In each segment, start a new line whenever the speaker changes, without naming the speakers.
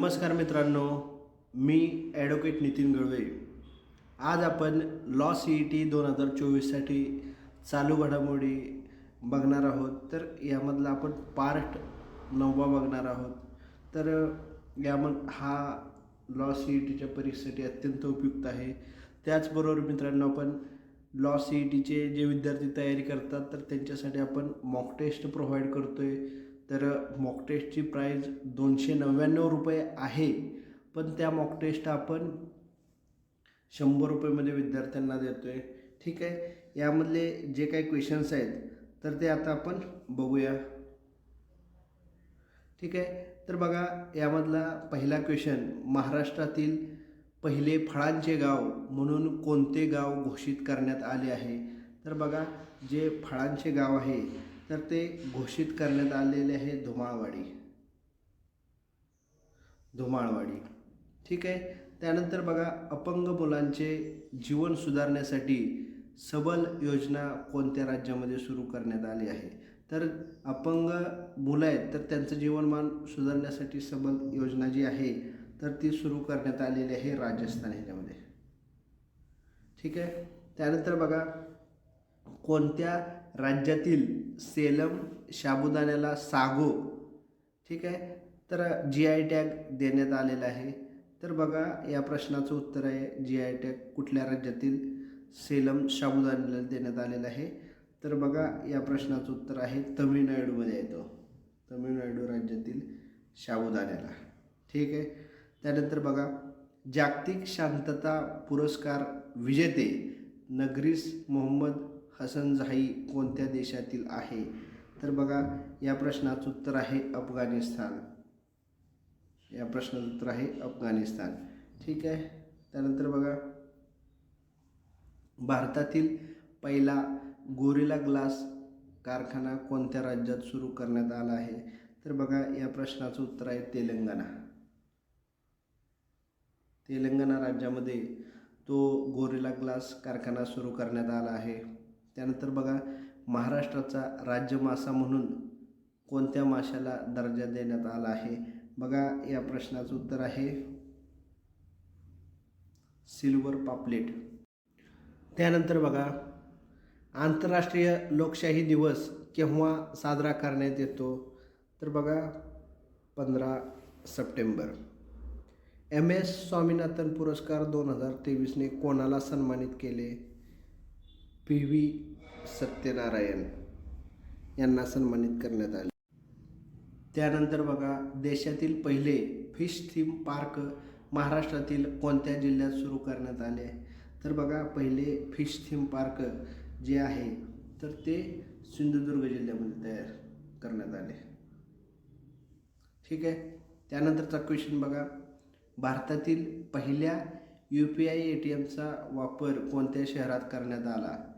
नमस्कार मित्रांनो मी ॲडव्होकेट नितीन गळवे आज आपण लॉ सी ई टी दोन हजार चोवीससाठी चालू घडामोडी बघणार आहोत. तर यामधला आपण पार्ट नववा बघणार आहोत. तर यामध हा लॉ सी ई टीच्या परीक्षेसाठी अत्यंत उपयुक्त आहे. त्याचबरोबर मित्रांनो आपण लॉ सी ई टीचे जे विद्यार्थी तयारी करतात तर त्यांच्यासाठी आपण मॉक टेस्ट प्रोव्हाइड करतो आहे तर मॉक टेस्टची प्राईज दोनशे नव्याण्णव रुपये आहे. पण त्या मॉक टेस्ट आपण शंभर रुपयेमध्ये विद्यार्थ्यांना देतो आहे ठीक आहे? यामधले जे काही क्वेश्चन्स आहेत तर ते आता आपण बघूया. ठीक आहे? तर बघा यामधला पहिला क्वेश्चन महाराष्ट्रातील पहिले फळांचे गाव म्हणून कोणते गाव घोषित करण्यात आले आहे? तर बघा जे फळांचे गाव आहे तर ते घोषित करण्यात आलेले आहे धुमाळवाडी. धुमाळवाडी. ठीक आहे? त्यानंतर बघा अपंग मुलांचे जीवन सुधारण्यासाठी सबल योजना कोणत्या राज्यामध्ये सुरू करण्यात आली आहे? तर अपंग मुलं आहेत तर त्यांचं जीवनमान सुधारण्यासाठी सबल योजना जी आहे तर ती सुरू करण्यात आलेली आहे राजस्थान ह्याच्यामध्ये. ठीक आहे? त्यानंतर बघा कोणत्या राज्यातील सेलम साबुदाण्याला सागो ठीक आहे? तर जी आय टॅग देण्यात आलेला आहे. तर बघा या प्रश्नाचं उत्तर आहे. जी आय टॅग कुठल्या राज्यातील सेलम साबुदाण्याला देण्यात आलेला आहे? तर बघा या प्रश्नाचं उत्तर आहे तमिळनाडूमध्ये येतो तमिळनाडू राज्यातील साबुदाण्याला ठीक आहे? त्यानंतर बघा जागतिक शांतता पुरस्कार विजेते नगरीस मोहम्मद हसन झाई कोणत्या देशातील आहे? तर बघा या प्रश्नाचं उत्तर आहे अफगाणिस्तान. या प्रश्नाचं उत्तर आहे अफगाणिस्तान. ठीक आहे? त्यानंतर बघा भारतातील पहिला गोरिला ग्लास कारखाना कोणत्या राज्यात सुरू करण्यात आला आहे? तर बघा या प्रश्नाचं उत्तर आहे तेलंगणा. तेलंगणा राज्यामध्ये तो गोरिला ग्लास कारखाना सुरू करण्यात आला आहे. त्यानंतर बघा महाराष्ट्राचा राज्य मासा म्हणून कोणत्या माशाला दर्जा देण्यात आला आहे? बघा या प्रश्नाचं उत्तर आहे सिल्वर पापलेट. त्यानंतर बघा आंतरराष्ट्रीय लोकशाही दिवस केव्हा साजरा करण्यात येतो? तर बघा पंधरा सप्टेंबर. एम एस स्वामीनाथन पुरस्कार दोन हजार तेवीसने कोणाला सन्मानित केले? पी व्ही सत्यनारायण यांना सन्मानित करण्यात आले. त्यानंतर बघा देशातील पहिले फिश थीम पार्क महाराष्ट्रातील कोणत्या जिल्ह्यात सुरू करण्यात आले? तर बघा पहिले फिश थीम पार्क जे आहे तर ते सिंधुदुर्ग जिल्ह्यामध्ये तयार करण्यात आले. ठीक आहे? त्यानंतरचा क्वेश्चन बघा. भारतातील पहिल्या U P I A T एमचा वापर कोणत्या शहरात करण्यात आला?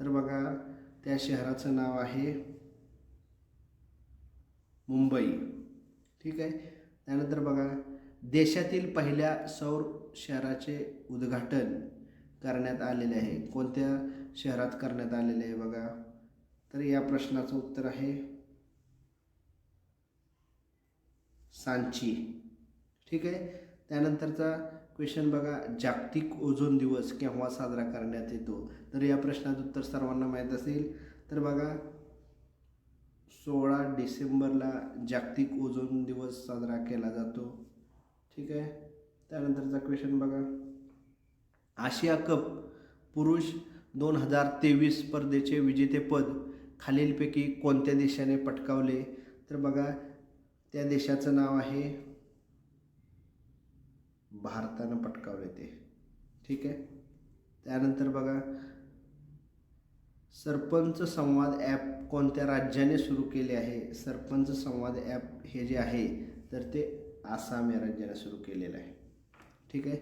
तर बघा त्या शहराचं नाव आहे मुंबई. ठीक आहे? त्यानंतर बघा देशातील पहिल्या सौर शहराचे उद्घाटन करण्यात आलेले आहे. कोणत्या शहरात करण्यात आलेले आहे बघा? तर या प्रश्नाचं उत्तर आहे सांची. ठीक आहे? त्यानंतरचा क्वेश्चन बघा जागतिक ओझोन दिवस केव्हा साजरा करण्यात येतो? तर या प्रश्नाचं उत्तर सर्वांना माहीत असेल. तर बघा सोळा डिसेंबरला जागतिक ओझोन दिवस साजरा केला जातो. ठीक आहे? त्यानंतरचा क्वेश्चन बघा. आशिया कप पुरुष दोन हजार तेवीस स्पर्धेचे विजेतेपद खालीलपैकी कोणत्या देशाने पटकावले? तर बघा त्या देशाचं नाव आहे भारतानं पटकावले ते. ठीक आहे? त्यानंतर बघा सरपंच संवाद ॲप कोणत्या राज्याने सुरू केले आहे? सरपंच संवाद ॲप हे जे आहे तर ते आसाम या राज्याने सुरू केलेलं आहे. ठीक आहे?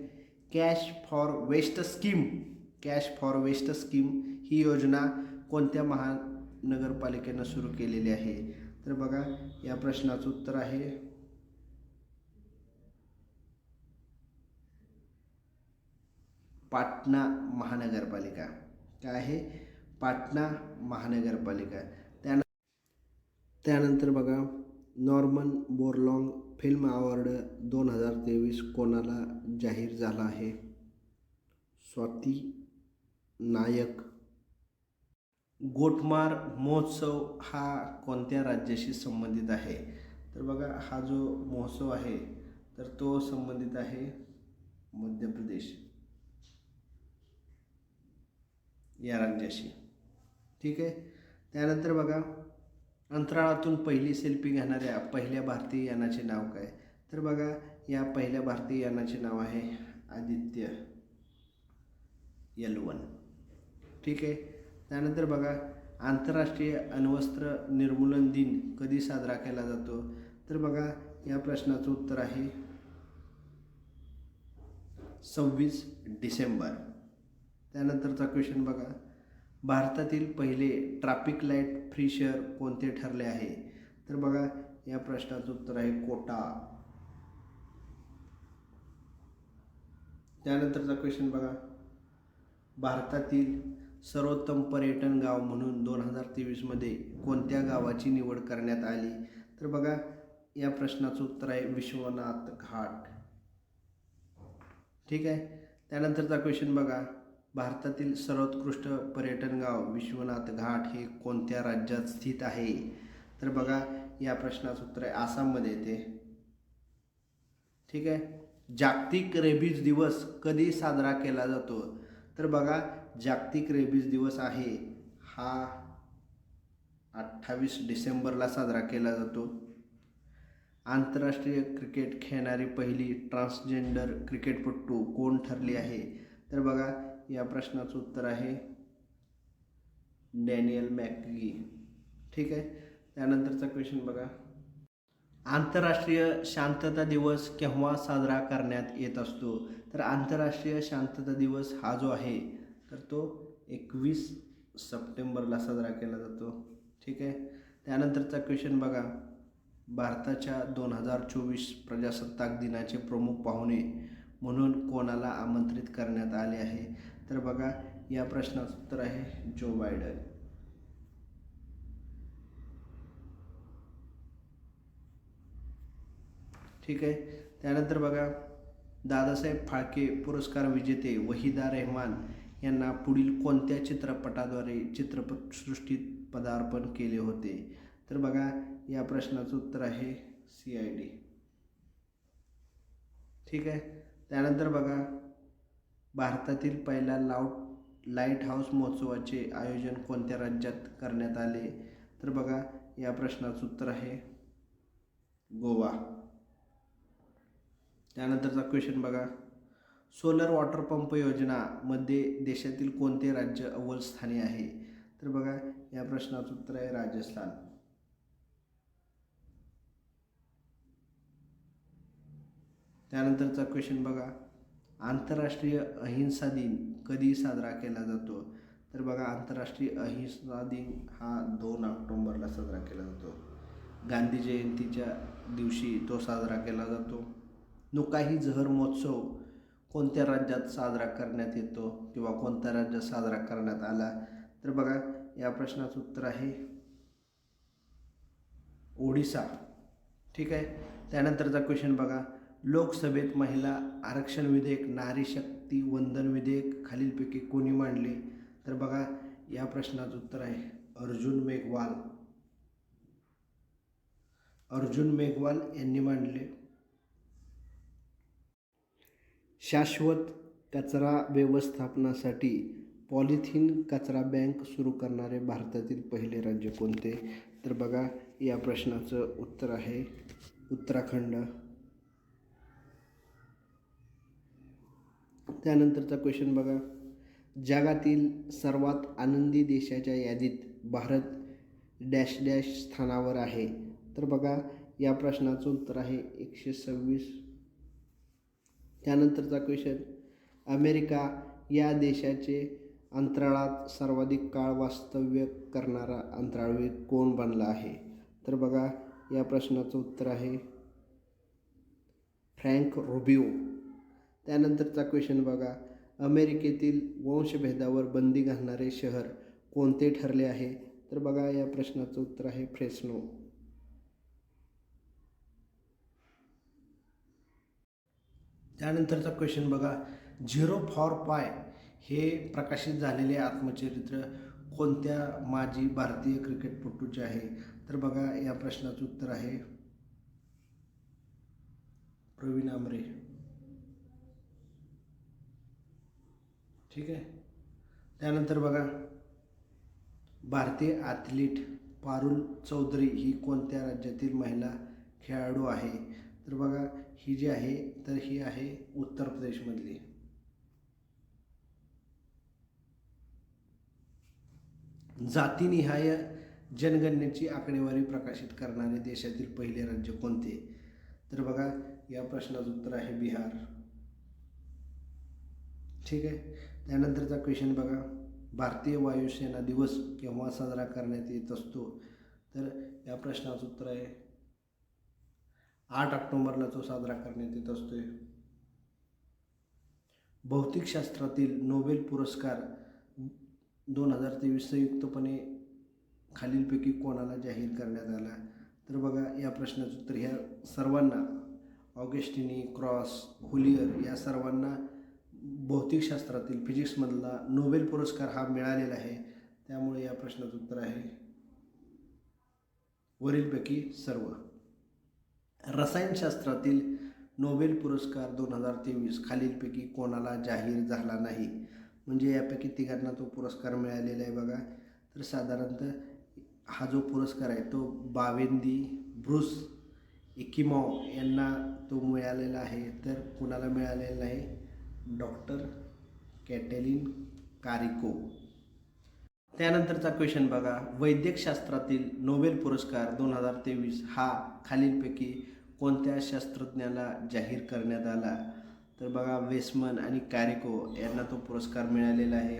Cash for waste scheme. Cash for waste scheme ही योजना कोणत्या महानगरपालिकेनं सुरू केलेली आहे? तर बघा या प्रश्नाचं उत्तर आहे पाटणा महानगरपालिका. काय आहे? पाटणा महानगरपालिका. त्यान त्यानंतर बघा नॉर्मन बोरलॉंग फिल्म अवॉर्ड दोन हजार तेवीस कोणाला जाहीर झाला आहे? स्वाती नायक. गोटमार महोत्सव हा कोणत्या राज्याशी संबंधित आहे? तर बघा हा जो महोत्सव आहे तर तो संबंधित आहे मध्य प्रदेश. या राज्याशी. ठीक आहे? त्यानंतर बघा अंतराळातून पहिली सेल्फी घेणाऱ्या पहिल्या भारतीय यानाचे नाव काय? तर बघा या पहिल्या भारतीय यानाचे नाव आहे आदित्य यल वन ठीक आहे? त्यानंतर बघा आंतरराष्ट्रीय अण्वस्त्र निर्मूलन दिन कधी साजरा केला जातो? तर बघा या प्रश्नाचं उत्तर आहे सव्वीस डिसेंबर. त्यानंतरचा क्वेश्चन बघा. भारतातील पहिले ट्रॅफिक लाइट फ्री शहर कोणते ठरले आहे? तर बघा या प्रश्नाचं उत्तर आहे कोटा. त्यानंतरचा क्वेश्चन बघा. भारतातील सर्वोत्तम पर्यटन गाव म्हणून दोन हजार तेवीसमध्ये कोणत्या गावाची निवड करण्यात आली? तर बघा या प्रश्नाचं उत्तर आहे विश्वनाथ घाट. ठीक आहे? त्यानंतरचा क्वेश्चन बघा. भारतातील सर्वोत्कृष्ट पर्यटन गाव विश्वनाथ घाट हे कोणत्या राज्यात स्थित आहे? तर बघा या प्रश्नाचं उत्तर आहे आसाममध्ये येते. ठीक आहे? जागतिक रेबीज दिवस कधी साजरा केला जातो? तर बघा जागतिक रेबीज दिवस आहे हा अठ्ठावीस डिसेंबरला साजरा केला जातो. आंतरराष्ट्रीय क्रिकेट खेळणारी पहिली ट्रान्सजेंडर क्रिकेटपटू कोण ठरली आहे? तर बघा या प्रश्नाचं उत्तर आहे डॅनियल मॅकगी. ठीक आहे? त्यानंतरचा क्वेश्चन बघा. आंतरराष्ट्रीय शांतता दिवस केव्हा साजरा करण्यात येत असतो? तर आंतरराष्ट्रीय शांतता दिवस हा जो आहे तर तो एकवीस सप्टेंबरला साजरा केला जातो. ठीक आहे? त्यानंतरचा क्वेश्चन बघा. भारताच्या दोन हजार चोवीस प्रजासत्ताक दिनाचे प्रमुख पाहुणे म्हणून कोणाला आमंत्रित करण्यात आले आहे? तर बघा या प्रश्नाचं उत्तर आहे जो बायडन ठीक आहे? त्यानंतर बघा दादासाहेब फाळके पुरस्कार विजेते वहिदा रेहमान यांना पुढील कोणत्या चित्रपटाद्वारे चित्रपटसृष्टीत पदार्पण केले होते? तर बघा या प्रश्नाचं उत्तर आहे सी आय डी ठीक आहे? त्यानंतर बघा भारतातील पहिला लाऊट लाइट हाऊस महोत्सवाचे आयोजन कोणत्या राज्यात करण्यात आले? तर बघा या प्रश्नाचं उत्तर आहे गोवा. त्यानंतरचा क्वेश्चन बघा. सोलर वॉटर पंप योजनामध्ये देशातील कोणते राज्य अव्वल स्थानी आहे? तर बघा या प्रश्नाचं उत्तर आहे राजस्थान. त्यानंतरचा क्वेश्चन बघा. आंतरराष्ट्रीय अहिंसा दिन कधी साजरा केला जातो. तर बघा आंतरराष्ट्रीय अहिंसा दिन हा दोन ऑक्टोंबरला साजरा केला जातो. गांधी जयंतीच्या दिवशी तो साजरा केला जातो. नुकाही जहर महोत्सव कोणत्या राज्यात साजरा करण्यात येतो किंवा कोणत्या राज्यात साजरा करण्यात आला? तर बघा या प्रश्नाचं उत्तर आहे ओडिसा. ठीक आहे? त्यानंतरचा क्वेश्चन बघा. लोकसभेत महिला आरक्षण विधेयक नारी शक्ती वंदन विधेयक खालीलपैकी कोणी मांडले? तर बघा या प्रश्नाचं उत्तर आहे अर्जुन मेघवाल. अर्जुन मेघवाल यांनी मांडले. शाश्वत कचरा व्यवस्थापनासाठी पॉलिथिन कचरा बँक सुरू करणारे भारतातील पहिले राज्य कोणते? तर बघा या प्रश्नाचं उत्तर आहे उत्तराखंड. त्यानंतरचा क्वेश्चन बघा. जगातील सर्वात आनंदी देशाच्या यादीत भारत डॅश डॅश स्थानावर आहे. तर बघा या प्रश्नाचं उत्तर आहे एकशे सव्वीस. त्यानंतरचा क्वेश्चन अमेरिका या देशाचे अंतराळात सर्वाधिक काळ वास्तव्य करणारा अंतराळवीर कोण बनला आहे? तर बघा या प्रश्नाचं उत्तर आहे फ्रँक रुबिओ. त्यानंतरचा क्वेश्चन बघा. अमेरिकेतील वंशभेदावर बंदी घालणारे शहर कोणते ठरले आहे? तर बघा या प्रश्नाचं उत्तर आहे फ्रेस्नो त्यानंतरचा क्वेश्चन बघा. झिरो फॉर पाय हे प्रकाशित झालेले आत्मचरित्र कोणत्या माजी भारतीय क्रिकेटपटूचे आहे? तर बघा या प्रश्नाचं उत्तर आहे प्रवीण आमरे. ठीक आहे? त्यानंतर बघा भारतीय ॲथलीट पारुल चौधरी ही कोणत्या राज्यातील महिला खेळाडू आहे? तर बघा ही जी आहे तर ही आहे उत्तर प्रदेशमधली. जातीनिहाय जनगणनेची आकडेवारी प्रकाशित करणारे देशातील पहिले राज्य कोणते? तर बघा या प्रश्नाचं उत्तर आहे बिहार. ठीक आहे? त्यानंतरचा क्वेश्चन बघा. भारतीय वायुसेना दिवस केव्हा साजरा करण्यात येत असतो? तर या प्रश्नाचं उत्तर आहे. आठ ऑक्टोंबरला तो साजरा करण्यात येत असतोय. भौतिकशास्त्रातील नोबेल पुरस्कार दोन हजार तेवीस संयुक्तपणे खालीलपैकी कोणाला जाहीर करण्यात आला? तर बघा या प्रश्नाचं उत्तर ह्या सर्वांना. ऑगस्टिनी क्रॉस हुलियर या सर्वांना भौतिकशास्त्रातील फिजिक्समधला नोबेल पुरस्कार हा मिळालेला आहे. त्यामुळे या प्रश्नाचं उत्तर आहे. वरीलपैकी सर्व. रसायनशास्त्रातील नोबेल पुरस्कार दोन हजार तेवीस खालीलपैकी कोणाला जाहीर झाला नाही? म्हणजे यापैकी तिघांना तो पुरस्कार मिळालेला आहे बघा. तर साधारणतः हा जो पुरस्कार आहे तो बावेंदी ब्रुस इकिमॉ यांना तो मिळालेला आहे. तर कुणाला मिळालेला नाही? Doctor Katalin Kariko. त्यानंतरचा क्वेश्चन बघा. वैद्यकशास्त्रातील नोबेल पुरस्कार दोन हजार तेवीस हा खालीलपैकी कोणत्या शास्त्रज्ञाला जाहीर करण्यात आला? तर बघा वेस्मन आणि कॅरिको यांना तो पुरस्कार मिळालेला आहे.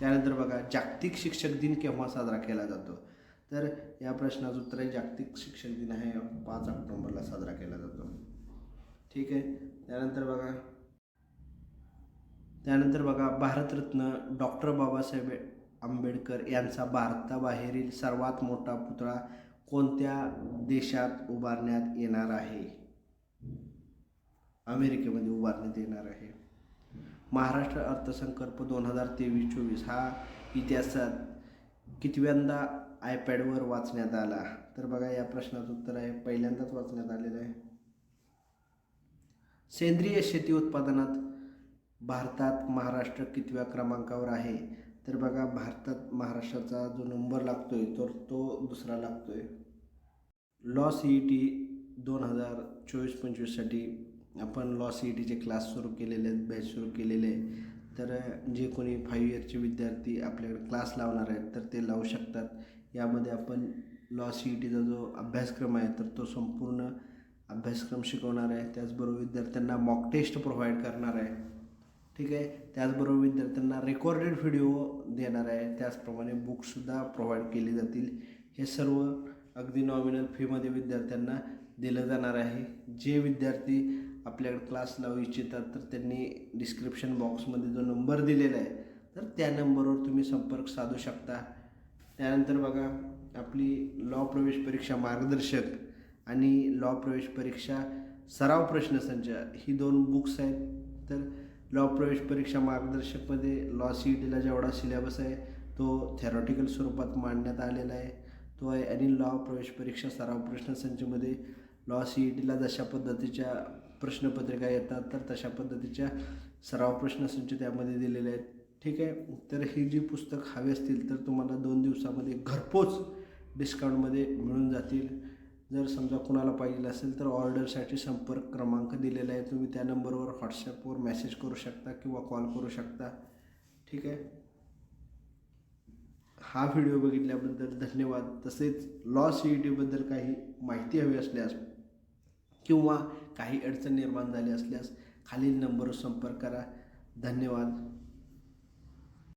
त्यानंतर बघा जागतिक शिक्षक दिन केव्हा साजरा केला जातो? तर या प्रश्नाचं उत्तर आहे जागतिक शिक्षक दिन आहे पाच ऑक्टोंबरला साजरा केला जातो. ठीक आहे. त्यानंतर बघा. त्यानंतर बघा भारतरत्न डॉक्टर बाबासाहेब आंबेडकर यांचा भारताबाहेरील सर्वात मोठा पुतळा कोणत्या देशात उभारण्यात येणार आहे? अमेरिकेमध्ये उभारण्यात येणार आहे. महाराष्ट्र अर्थसंकल्प दोन हजार तेवीस चोवीस हा इतिहासात कितव्यांदा आयपॅडवर वाचण्यात आला? तर बघा या प्रश्नाचं उत्तर आहे. पहिल्यांदाच वाचण्यात आलेलं आहे. सेंद्रिय शेती उत्पादनात भारतात महाराष्ट्र कितव्या क्रमांकावर आहे? तर बघा भारतात महाराष्ट्राचा जो नंबर लागतो आहे तर तो दुसरा लागतोय. लॉ सी ई टी दोन हजार चोवीस पंचवीससाठी आपण लॉ सी ई टीचे क्लास सुरू केलेले आहेत बॅच सुरू केलेले. आहे तर जे कोणी फाईव्ह इयरचे विद्यार्थी आपल्याकडे क्लास लावणार आहेत तर ते लावू शकतात. यामध्ये आपण लॉ सी ई टीचा जो अभ्यासक्रम आहे तर तो संपूर्ण अभ्यासक्रम शिकवणार आहे त्याचबरोबर विद्यार्थ्यांना मॉक टेस्ट प्रोव्हाइड करणार आहे. ठीक आहे? त्याचबरोबर विद्यार्थ्यांना रेकॉर्डेड व्हिडिओ देणार आहे. त्याचप्रमाणे बुकसुद्धा प्रोव्हाइड केली जातील. हे सर्व अगदी नॉमिनल फीमध्ये विद्यार्थ्यांना दिलं जाणार आहे. जे विद्यार्थी आपल्याकडे क्लास लावू इच्छितात तर त्यांनी डिस्क्रिप्शन बॉक्समध्ये जो नंबर दिलेला आहे तर त्या नंबरवर तुम्ही संपर्क साधू शकता. त्यानंतर बघा आपली लॉ प्रवेश परीक्षा मार्गदर्शक. आणि लॉ प्रवेश परीक्षा सराव प्रश्नसंच ही दोन बुक्स आहेत. तर लॉ प्रवेश परीक्षा मार्गदर्शकमध्ये लॉ सी ई टीला जेवढा सिलेबस आहे तो थेरॉटिकल स्वरूपात मांडण्यात आलेला आहे. तो आहे आणि लॉ प्रवेश परीक्षा सराव प्रश्नसंचमध्ये लॉ सी ई टीला जशा पद्धतीच्या प्रश्नपत्रिका येतात तर तशा पद्धतीच्या सराव प्रश्नसंच त्यामध्ये दिलेले आहेत. ठीक आहे? तर ही जी पुस्तक हवी असतील तर तुम्हाला दोन दिवसामध्ये घरपोच डिस्काउंटमध्ये मिळून जातील. जर समजा कुणाला पाहिजे असेल तर ऑर्डरसाठी संपर्क क्रमांक दिलेला आहे. तुम्ही त्या नंबरवर व्हॉट्सॲपवर मेसेज करू शकता किंवा कॉल करू शकता. ठीक आहे? हा व्हिडिओ बघितल्याबद्दल धन्यवाद. तसेच लॉ सी ई टीबद्दल काही माहिती हवी असल्यास किंवा काही अडचण निर्माण झाली असल्यास खालील नंबरवर संपर्क करा. धन्यवाद.